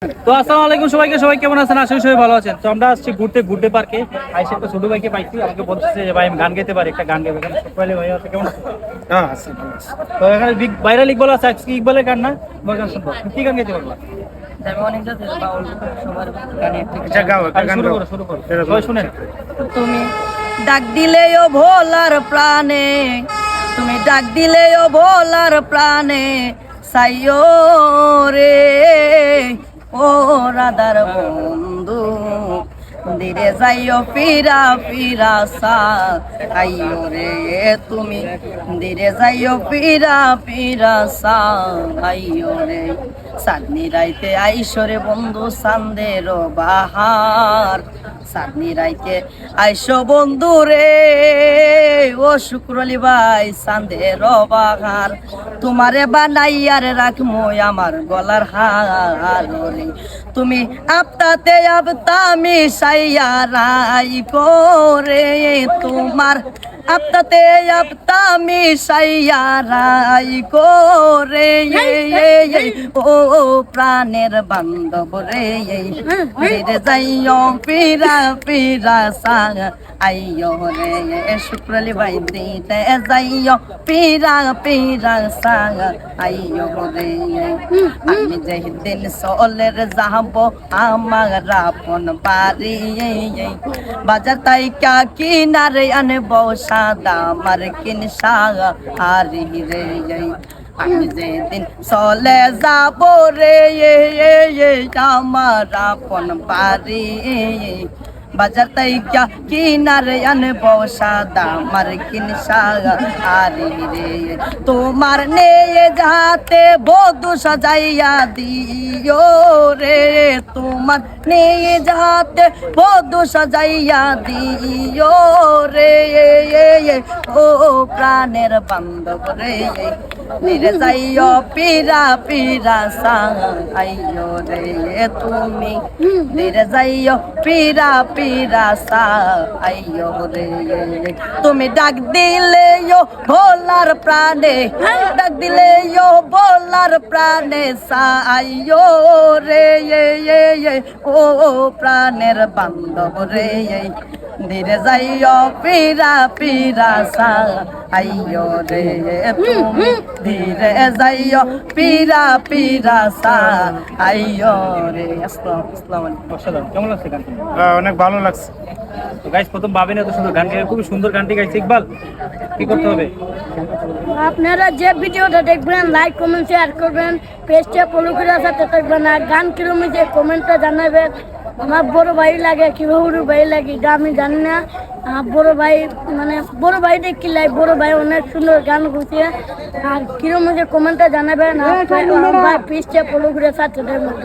তো আসসালামু আলাইকুম সবাইকে সবাই কেমন আছেন? আশা করি সবাই ভালো আছেন। তো আমরা আসছি ঘুরতে ঘুরতে পার্কে। আইসে একটা ছোট ভাইকে পাইছি আমাকে বলতেছে যে ভাই আমি গান গাইতে পারি একটা গান গাইবে। এখানে সকালে ভাই আছে কেমন? হ্যাঁ আছে তো এখানে বিগ ভাইরাল ইকবাল আছে আজকে ইকবালের গান না? তোমার গান শুনব। তুমি কি গান গাইতে পারবা? আচ্ছা তুমি ডাক দিলেও ভোলার প্রাণে। তুমি ডাক দিলেও ভোলার প্রাণে সাইও রে। ও রাধার বন্ধু। ধীরে যাইও, ফিরা ফিরা সা। আইও রে, তুমি ধীরে যাইও, ফিরা ফিরা সা। আইও রে সাদনি রাইতে আইসরে বন্ধু সান্দের বাহার। সাদনি রাইতে আইসো বন্ধু রে, ও শুক্রলি ভাই সান্দের বাহার। তোমারে বানাইয়ার রাখমো আমার গলার হার। তুমি আপতাতে আপতা মিশাইয়া রাই করে তোমার আপতাতে আপতা মিশাইয়া রাই করে। ও প্রাণের বান্ধব রে। ফিরে যাইও পিরা পিরা সাং আইও রে শুক্রলি বাই দিতে যাইও পিরা পিরা সাং আইও রে আমি যেদিন সলের যাব আমার আপন বাড়ি। বাজার তাই কিনারে আনব সাদা মার্কিন সাগা হারি রে আমি যেদিন চলে যাব রে আমার আপন বাড়ি। বাজার তাই কিনারে আনব সাদা মার কিন সাগা হারি রে, তোমার নে যাতে বধু সাজাইয়া দিও রে। তোমার নে যাতে বধু সাজাইয়া দিও রে। ও প্রাণের বান্ধব রে। ধীরে যাইও পিরা পিরা সাইও রে তুমি। ধীরে যাইও পিরা পিরা সাইও রে তুমি ডাক দিলে ভোলার প্রাণে ডাক দিলে ভোলার প্রাণে সাইও রে ও প্রাণের বান্ধব রে ধীরে যাইও পিরা পিরা সা। আইও রে তুমি ধীরে যাইও পিরা পিরা সা। আইও রে। কেমন লাগছে গান অনেক ভালো লাগছে। তো গাইস প্রথম ভাবেন এত সুন্দর গান খুবই সুন্দর গানটি গাইছে। ইকবাল কি করতে হবে? আপনারা যে ভিডিওটা দেখবেন লাইক কমেন্ট শেয়ার করবেন পেজটা ফলো করে সাথে থাকবেন আর গান কিরম হয়েছে কমেন্টটা জানাবেন। আমার বড় ভাই লাগে কি হরু ভাই লাগে এটা আমি জানি না। আমার বড় ভাই মানে বড় ভাই দেখি লাই বড় ভাই অনেক সুন্দর গান গুছিয়ে আর কিরম হচ্ছে কমেন্টটা জানাবেন আর পেজটা ফলো করে সাথে ধন্যবাদ।